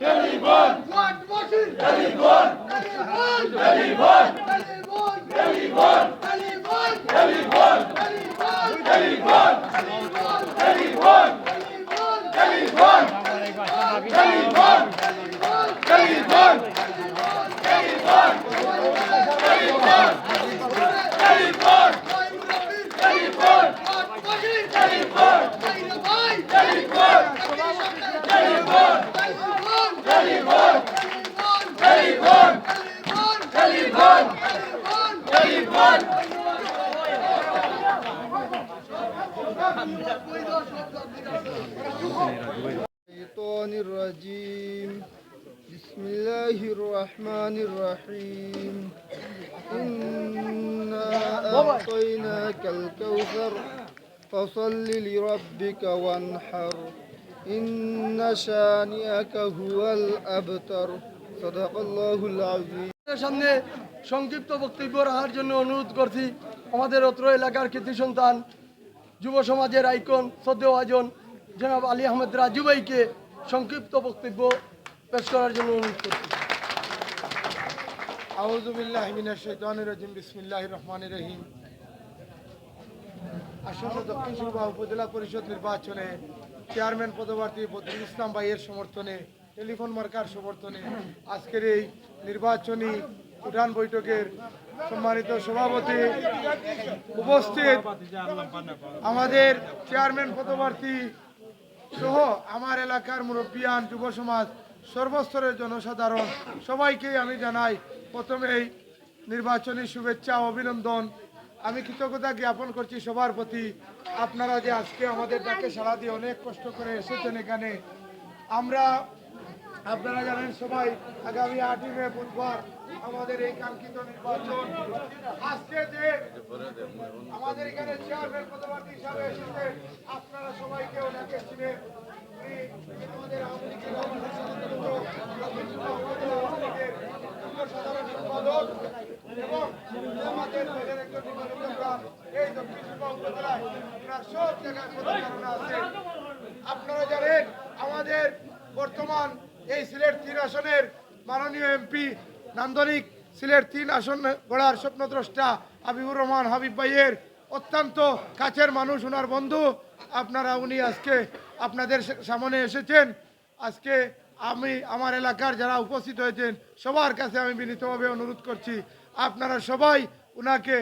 Taliban! What was it? Taliban! الشيطان الرجيم. بسم الله الرحمن الرحيم. إنا أعطيناك الكوثر. فصل لربك وانحر إن شانئك هو الأبتر صدق الله العظيم আপনাদের সামনে সংক্ষিপ্ত বক্তব্য রাখার জন্য অনুরোধ করছি আমাদের অত্র এলাকার কৃতি সন্তান যুব সমাজের আইকন শ্রদ্ধেয় আজন জনাব আলী আহমেদ রাজু ভাইকে সংক্ষিপ্ত বক্তব্য পেশ করার জন্য অনুরোধ করছি আউযু বিল্লাহি মিনাশ শাইতানির রাজিম বিসমিল্লাহির রহমানির রহিম আসন্ন দক্ষিণ সুরবা উপজেলা পরিষদ নির্বাচনে চেয়ারম্যান পদপ্রার্থী বদরুল ইসলাম ভাইয়ের সমর্থনে, টেলিফোন মার্কার সমর্থনে আজকের এই নির্বাচনী উঠান বৈঠকের সম্মানিত সভাপতি উপস্থিত। আমাদের চেয়ারম্যান পদপ্রার্থী সহ আমার এলাকার মুরব্বিয়ান যুব সমাজ, সর্বস্তরের জনসাধারণ, সবাইকেই আমি জানাই প্রথমেই নির্বাচনী শুভেচ্ছা অভিনন্দন। আমি কৃতজ্ঞতা জ্ঞাপন করছি সবার প্রতি। আপনারা যে আজকে আমাদের ডাকে সাড়া দিয়ে অনেক কষ্ট করে এসেছেন এখানে। আমরা, আপনারা জানেন সবাই, আগামী আটই মে বুধবার আমাদের এই কাঙ্ক্ষিত নির্বাচন। আজকে যে আমাদের এখানে চেয়ারম্যান পদপ্রার্থী হিসাবে এসেছে, আপনারা সবাইকে ওনাকে উনি আমাদের আওয়ামী লীগের সাধারণ সম্পাদক। এবং আমাদের এই দক্ষিণ সব আপনারা জানেন, আমাদের বর্তমান এই সিলেট তিন আসনের মাননীয় এমপি নান্দনিক সিলেট তিন আসন গড়ার স্বপ্নদ্রষ্টা হাবিবুর রহমান হাবিব ভাইয়ের অত্যন্ত কাছের মানুষ ওনার বন্ধু। আপনারা উনি আজকে আপনাদের সামনে এসেছেন। আজকে আমি, আমার এলাকার যারা উপস্থিত হয়েছেন, সবার কাছে আমি বিনীতভাবে অনুরোধ করছি। আপনারা সবাই উনাকে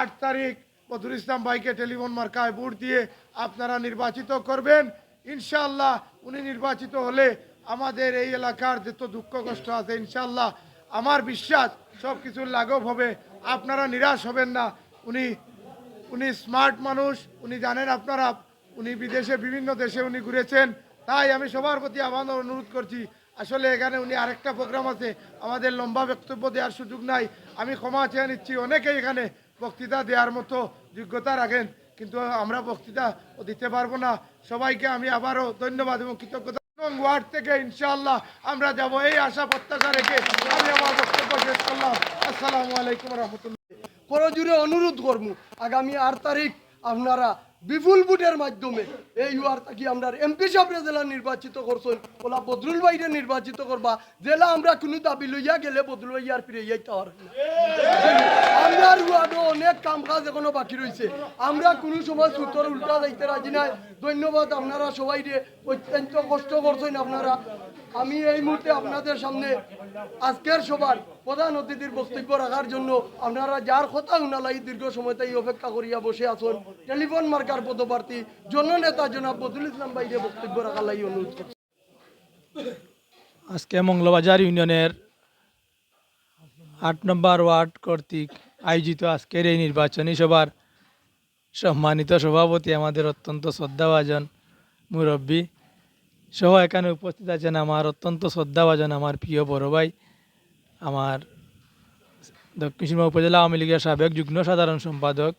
আট তারিখ বদরুল ইসলাম ভাইকে টেলিফোন মার্কায় ভোট দিয়ে আপনারা নির্বাচিত করবেন। ইনশাল্লাহ উনি নির্বাচিত হলে আমাদের এই এলাকার যত দুঃখ কষ্ট আছে ইনশাল্লাহ আমার বিশ্বাস সব কিছুর লাঘব হবে। আপনারা নিরাশ হবেন না। উনি উনি স্মার্ট মানুষ, উনি জানেন আপনারা, উনি বিদেশে বিভিন্ন দেশে উনি ঘুরেছেন। তাই আমি সবার প্রতি আহ্বান অনুরোধ করছি আসলে এখানে উনি আরেকটা প্রোগ্রাম আছে, আমাদের লম্বা বক্তব্য দেওয়ার সুযোগ নাই। আমি ক্ষমা চেয়ে নিচ্ছি অনেকে এখানে বক্তৃতা দেওয়ার মতো যোগ্যতা রাখেন, কিন্তু আমরা বক্তৃতা দিতে পারব না। সবাইকে আমি আবারও ধন্যবাদ এবং কৃতজ্ঞতা ওয়ার্ড থেকে ইনশাআল্লাহ আমরা যাব। এই আশা প্রত্যাশা রেখে আমি আমার বক্তব্য শেষ করলাম। আসসালামু আলাইকুম রহমতুল্লাহ। করজুড়ে অনুরোধ করব, আগামী আট তারিখ আপনারা বিপুল ভোটের মাধ্যমে এই ওয়ার থাকি আমরা এমপি সাহেব জেলা নির্বাচিত করছেন? ওলা বদরুল ভাইরে নির্বাচিত করবা? জেলা আমরা কোনো দাবি লইয়া গেলে বদরুল ভাই আর ফিরে যাইতে পারব না। আমরা ওয়ার্ডে অনেক কাম কাজ এখনও বাকি রয়েছে আমরা কোনো সময় সুতর উল্টা যাইতে রাজি নাই। ধন্যবাদ আপনারা সবাই রে অত্যন্ত কষ্ট করছেন আপনারা। আমি এই মুহূর্তে আপনাদের সামনে আজকের সবার প্রধান অতিথির বক্তব্য রাখার জন্য আপনারা যার কথা উনালাই দীর্ঘ সময় তাই অপেক্ষা করিয়া বসে আছেন, টেলিফোন মার্কার পদপ্রার্থী, জননেতা জনাব বদুল ইসলাম ভাইরে বক্তব্য রাখার লাগি অনুরোধ করছি। আজকে মঙ্গলবাজার ইউনিয়নের আট নম্বর ওয়ার্ড কর্তৃক আয়োজিত আজকের এই নির্বাচনী সভার সম্মানিত সভাপতি আমাদের অত্যন্ত শ্রদ্ধাভাজন মুরব্বী সহ এখানে উপস্থিত আছেন আমার অত্যন্ত শ্রদ্ধাভাজন আমার প্রিয় বড় ভাই, আমার দক্ষিণ উপজেলা আওয়ামী লীগের সাবেক যুগ্ম সাধারণ সম্পাদক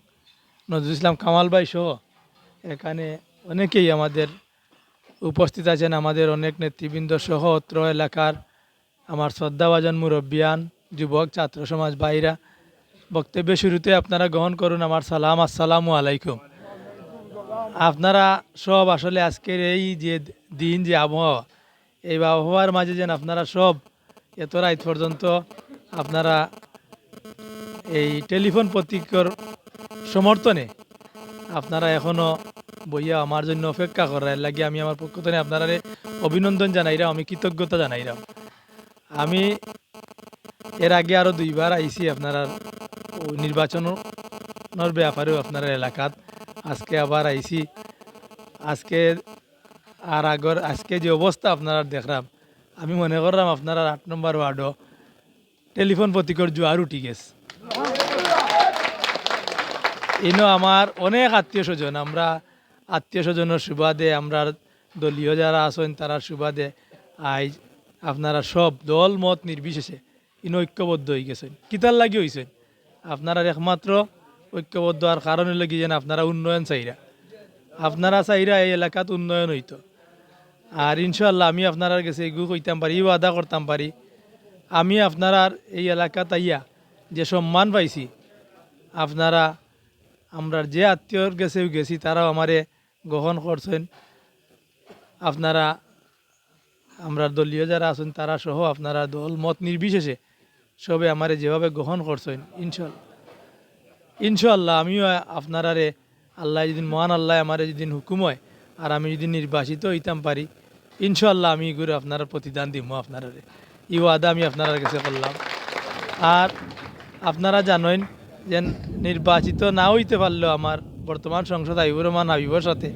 নজরুল ইসলাম কামাল ভাই সহ এখানে অনেকেই আমাদের উপস্থিত আছেন, আমাদের অনেক নেতৃবৃন্দ সহ অত্র এলাকার আমার শ্রদ্ধাভাজন মুরব্বিয়ান, যুবক, ছাত্র সমাজ ভাইরা। বক্তব্য শুরুতে আপনারা গ্রহণ করুন আমার সালাম, আসসালামু আলাইকুম। আপনারা সব আসলে আজকের এই যে দিন, যে আবহাওয়া, এই আবহাওয়ার মাঝে যেন আপনারা সব এত রাত পর্যন্ত আপনারা এই টেলিফোন প্রতীকর সমর্থনে আপনারা এখনও বইয়া আমার জন্য অপেক্ষা করার লাগে আমি আমার পক্ষ থেকে আপনারা অভিনন্দন জানাইরাম, আমি কৃতজ্ঞতা জানাইরাম। আমি এর আগে আরও দুইবার আইছি আপনারা নির্বাচনের ব্যাপারেও আপনার এলাকাত। আজকে আবার আইছি। আজকে আর আগর আজকে যে অবস্থা আপনারা দেখলাম, আমি মনে করলাম আপনারা আট নম্বর ওয়ার্ডও টেলিফোন প্রতীকর জোয়ার উঠি গেছে। ইনো আমার অনেক আত্মীয় স্বজন, আমরা আত্মীয় স্বজনের সুবাদে, আমরা দলীয় যারা আছেন তারা সুবাদে আজ আপনারা সব দল মত নির্বিশেষে ইনো ঐক্যবদ্ধ হয়ে গেছেন কিতার লাগি হয়েছেন আপনারা একমাত্র ঐক্যবদ্ধ আর কারণ লাগি যেন আপনারা উন্নয়ন চাইরা আপনারা চাইরা এই এলাকাত উন্নয়ন হইতো। আর ইনশাল্লাহ আমি আপনারা কাছে এগু কইতাম পারি ইও আদা করতাম পারি। আমি আপনার এই এলাকাত আইয়া যে সম্মান পাইছি, আপনারা আমরা যে আত্মীয়র গেছে গেছি, তারাও আমারে গ্রহণ করছেন। আপনারা আমরা দলীয় যারা আছেন তারা সহ আপনারা দল, মত নির্বিশেষে সবে আমারে যেভাবে গ্রহণ করছেন ইনশাল্লাহ ইনশাল্লাহ আমিও আপনারারে আল্লাহ যেদিন মহান আল্লাহ আমারে যেদিন হুকুম হয়, আর আমি যদি নির্বাচিত হইতাম পারি ইনশাল্লাহ আমি এগুলো আপনারা প্রতিদান দিব আপনারারে ই ওয়াদা আমি আপনার কাছে করলাম। আর আপনারা জানেন যে নির্বাচিত না হইতে পারলেও আমার বর্তমান সংসদ আইবুর রহমান হাবিবর সাথে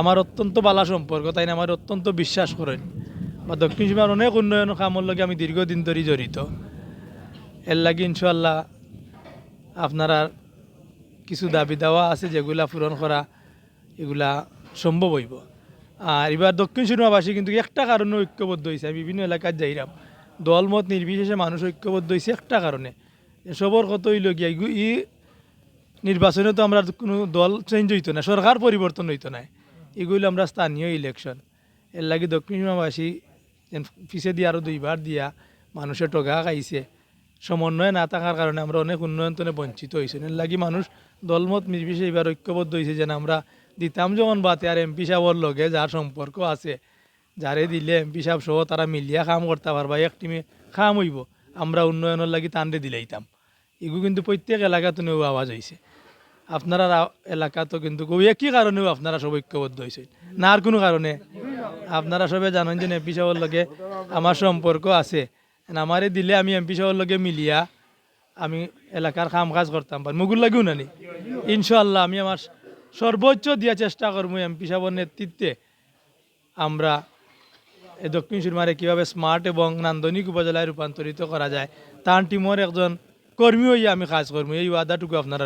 আমার অত্যন্ত বালা সম্পর্ক, তাই না? আমার অত্যন্ত বিশ্বাস করেন। বা দক্ষিণ সীমার অনেক উন্নয়ন কামর লগে আমি দীর্ঘদিন ধরে জড়িত। এর লাগে ইনশাল্লাহ আপনারা কিছু দাবি দেওয়া আছে যেগুলা পূরণ করা এগুলা সম্ভব হইব। আর এবার দক্ষিণ সুরমাবাসী কিন্তু একটা কারণে ঐক্যবদ্ধ হয়েছে আমি বিভিন্ন এলাকার যাইরাম। দলমত নির্বিশেষে মানুষ ঐক্যবদ্ধ হয়েছে একটা কারণে। সবর কত হইল গিয়া ই নির্বাচনে তো আমরা কোনো দল চেঞ্জ হইতো না, সরকার পরিবর্তন হইতো না। এগুলো আমরা স্থানীয় ইলেকশন এর লাগে দক্ষিণ সীমাবাসী যেন পিছে দিয়ে আরও দুইবার দিয়া মানুষের টগা খাইছে। সমন্বয় না থাকার কারণে আমরা অনেক উন্নয়ন তনে বঞ্চিত হয়েছে। এর লাগি মানুষ দলমত নির্বিশেষে এবার ঐক্যবদ্ধ হয়েছে যেন আমরা দিতাম যেমন বাতে আর এমপি সাহর লগে যার সম্পর্ক আছে, যারে দিলে এমপি সাহেব সহ তারা মিলিয়া কাম করতে পারবা, এক টিমে কাম হইব, আমরা উন্নয়নের লাগি টানরে দিলাইতাম। এগুলো কিন্তু প্রত্যেক এলাকাতেও আওয়াজ হয়েছে আপনারা এলাকাতো কিন্তু কই একই কারণেও আপনারা সব ঐক্যবদ্ধ হয়েছে না আর কোনো কারণে। আপনারা সবে জানেন যে এমপি সাহেবের লগে আমার সম্পর্ক আছে। আমারে দিলে আমি এমপি সাহেবের লগে মিলিয়া আমি এলাকার কাম কাজ করতাম পারি মুগুর লাগেও নানি ইনশাল্লাহ আমি আমার সর্বোচ্চ দিয়া চেষ্টা করব এমপি সাহেবের নেতৃত্বে আমরা এই দক্ষিণ সুরমারে কীভাবে স্মার্ট এবং নান্দনিক উপজেলায় রূপান্তরিত করা যায়, তার টিমর একজন কর্মী হইয়া আমি কাজ করব। এই ওয়াদাটুকু আপনারা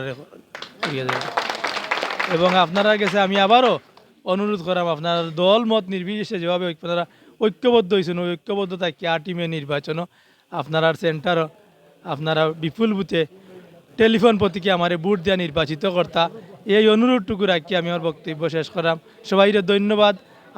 এবং আপনারা গেছে আমি আবারও অনুরোধ করাম, আপনার দল মত নির্বিশেষে যেভাবে আপনারা ঐক্যবদ্ধ হয়েছেন। ওই ঐক্যবদ্ধ থাকি আর টিমে নির্বাচনও? আপনার সেন্টারও? আপনারা বিপুল বুথে টেলিফোন প্রতীকে আমার বুট দেওয়া নির্বাচিত কর্তা। এই অনুরোধটুকু রাখি আমি আমার বক্তব্য শেষ করাম। সবাইরে ধন্যবাদ।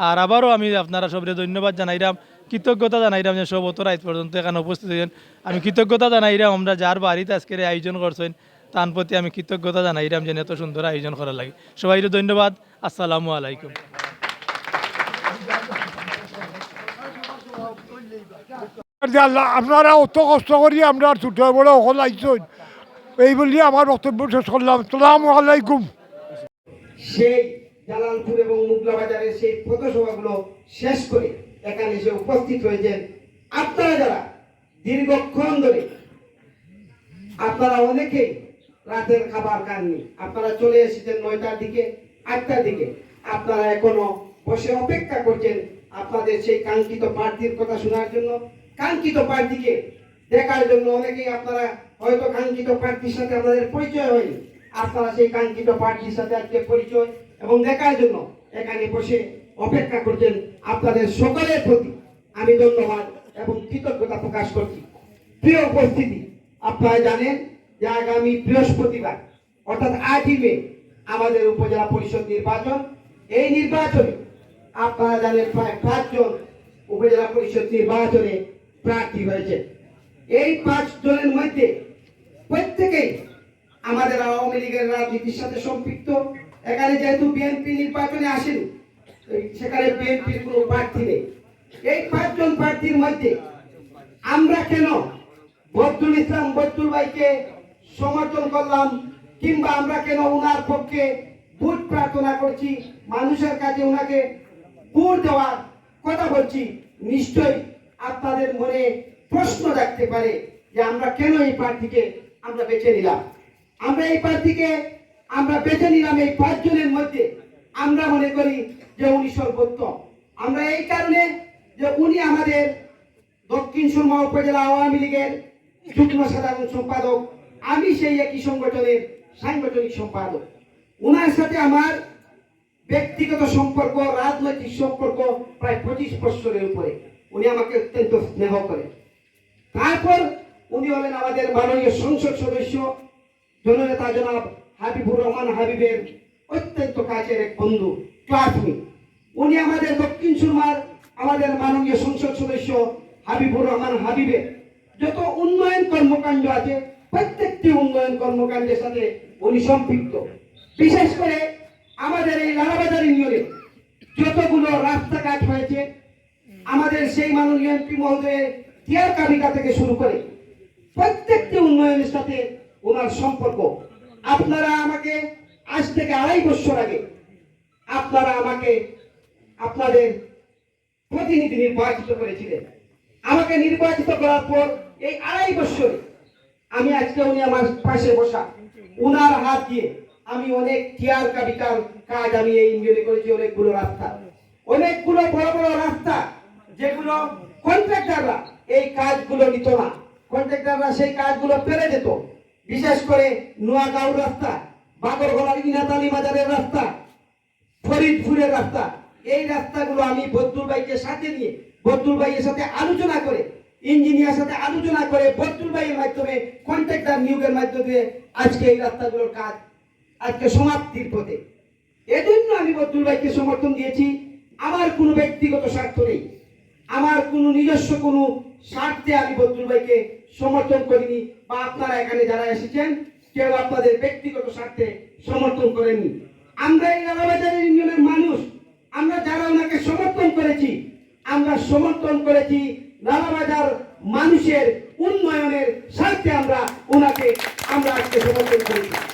আর আবারও আমি আপনারা সবরে ধন্যবাদ জানাইরাম। কৃতজ্ঞতা জানাইরাম যে সব অত রাত পর্যন্ত এখানে উপস্থিত হয়েছেন আমি কৃতজ্ঞতা জানাইরাম আমরা যার বাড়িতে আজকের আয়োজন করছেন, তার প্রতি আমি কৃতজ্ঞতা জানাইরাম যে এত সুন্দর আয়োজন করা লাগে। সবাইরে ধন্যবাদ। আসসালামু আলাইকুম যে আপনারা অত কষ্ট করি আমরা ছোট বড় অকল আইসন এই বলি আমার বক্তব্য শেষ করলাম। সালাম আলাইকুম। সেই জালালপুর এবং মুগলা বাজারের সেই পথসভাগুলো শেষ করে এখানে এসে উপস্থিত হয়েছেন আপনারা যারা দীর্ঘক্ষণ ধরে। আপনারা অনেকেই রাতের খাবার খাননি। আপনারা চলে এসেছেন নয়টার দিকে, আটটার দিকে। আপনারা এখনও বসে অপেক্ষা করছেন আপনাদের সেই কাঙ্ক্ষিত প্রার্থীর কথা শোনার জন্য। কাঙ্ক্ষিত প্রার্থীকে দেখার জন্য অনেকেই আপনারা হয়তো কাঙ্ক্ষিত প্রার্থীর সাথে আপনাদের পরিচয় হয়নি। আপনারা সেই কাঙ্ক্ষিত প্রার্থীর সাথে আজকে পরিচয় এবং দেখার জন্য এখানে বসে অপেক্ষা করছেন আপনাদের সকলের প্রতি আমি ধন্যবাদ এবং কৃতজ্ঞতা প্রকাশ করছি। প্রিয় উপস্থিতি, আপনারা জানেন যে আগামী বৃহস্পতিবার, অর্থাৎ আটই মে, আমাদের উপজেলা পরিষদ নির্বাচন। এই নির্বাচনে আপনারা জানেন প্রায় পাঁচজন উপজেলা পরিষদ নির্বাচনে প্রার্থী হয়েছে। এই পাঁচ জনের মধ্যে প্রত্যেকেই আমাদের আওয়ামী লীগের রাজনীতির সাথে সম্পৃক্ত। এখানে যেহেতু বিএনপি নির্বাচনে আসেন সেখানে বিএনপির কোনো প্রার্থী নেই। এই পাঁচজন প্রার্থীর মধ্যে আমরা কেন বদরুল ইসলাম, বদরুল ভাইকে সমর্থন করলাম, কিংবা আমরা কেন ওনার পক্ষে ভোট প্রার্থনা করছি, মানুষের কাছে ওনাকে ভোট দেওয়ার কথা বলছি? নিশ্চয়ই আপনাদের মনে প্রশ্ন রাখতে পারে যে আমরা কেন এই প্রার্থীকে আমরা বেছে নিলাম? আমরা এই প্রার্থীকে আমরা বেছে নিলাম এই পাঁচজনের মধ্যে। আমরা মনে করি যে উনি সর্বোত্তম। আমরা এই কারণে যে উনি আমাদের দক্ষিণ সুরমা উপজেলা আওয়ামী লীগের যুগ্ম সাধারণ সম্পাদক, আমি সেই একই সংগঠনের সাংগঠনিক সম্পাদক। ওনার সাথে আমার ব্যক্তিগত সম্পর্ক, রাজনৈতিক সম্পর্ক প্রায় পঁচিশ বছরের উপরে। উনি আমাকে অত্যন্ত স্নেহ করেন। তারপর উনি হলেন আমাদের মাননীয় সংসদ সদস্য, জননেতা জনাব হাবিবুর রহমান হাবিবের অত্যন্ত কাছের এক বন্ধু ক্লাসমেট উনি আমাদের দক্ষিণ সুরমার আমাদের মাননীয় সংসদ সদস্য হাবিবুর রহমান হাবিবের যত উন্নয়ন কর্মকাণ্ড আছে, প্রত্যেকটি উন্নয়ন কর্মকাণ্ডের সাথে উনি সম্পৃক্ত। বিশেষ করে আমাদের এই লালাবাজার ইউনিয়নে যতগুলো রাস্তাঘাট হয়েছে আমাদের সেই মাননীয় এমপি মহোদয়ের টিয়ার কাবিকা থেকে শুরু করে প্রত্যেকটি উন্নয়নের সাথে ওনার সম্পর্ক। আপনারা আমাকে আজ থেকে আড়াই বছর আগে আপনারা আমাকে আপনাদের প্রতিনিধি নির্বাচিত করেছিলেন। আমাকে নির্বাচিত করার পর এই আড়াই বছরে আমি আজকে উনি আমার পাশে বসা, উনার হাত দিয়ে আমি অনেক টিয়ার কাবিকার কাজ আমি এই ইউনিয়নে করেছি, অনেকগুলো রাস্তা। অনেকগুলো বড় বড় রাস্তা যেগুলো কন্ট্রাক্টররা এই কাজগুলো নিত না। কন্ট্রাক্টররা সেই কাজগুলো পেরে যেত। বিশেষ করে নোয়াগাঁও রাস্তা, বাগরগোলার ইনাতালি বাজারের রাস্তা, ফরিদপুরের রাস্তা। এই রাস্তাগুলো আমি বদরুল ভাইকে সাথে নিয়ে, বদরুল ভাইয়ের সাথে আলোচনা করে ইঞ্জিনিয়ার সাথে আলোচনা করে বদরুল ভাইয়ের মাধ্যমে কন্ট্রাক্টর নিয়োগের মাধ্যমে আজকে এই রাস্তাগুলোর কাজ আজকে সমাপ্তির পথে। এজন্য আমি বদরুল ভাইকে সমর্থন দিয়েছি। আমার কোনো ব্যক্তিগত স্বার্থ নেই। কোনো নিজস্ব কোনো স্বার্থে আমি বদরুল ভাইকে সমর্থন করিনি বা আপনারা এখানে যারা এসেছেন, কেউ আপনাদের ব্যক্তিগত স্বার্থে সমর্থন করেননি আমরা এই লালাবাজারের ইউনিয়নের মানুষ, আমরা যারা ওনাকে সমর্থন করেছি, আমরা সমর্থন করেছি লালাবাজার মানুষের উন্নয়নের স্বার্থে আমরা ওনাকে, আমরা আজকে সমর্থন করেছি।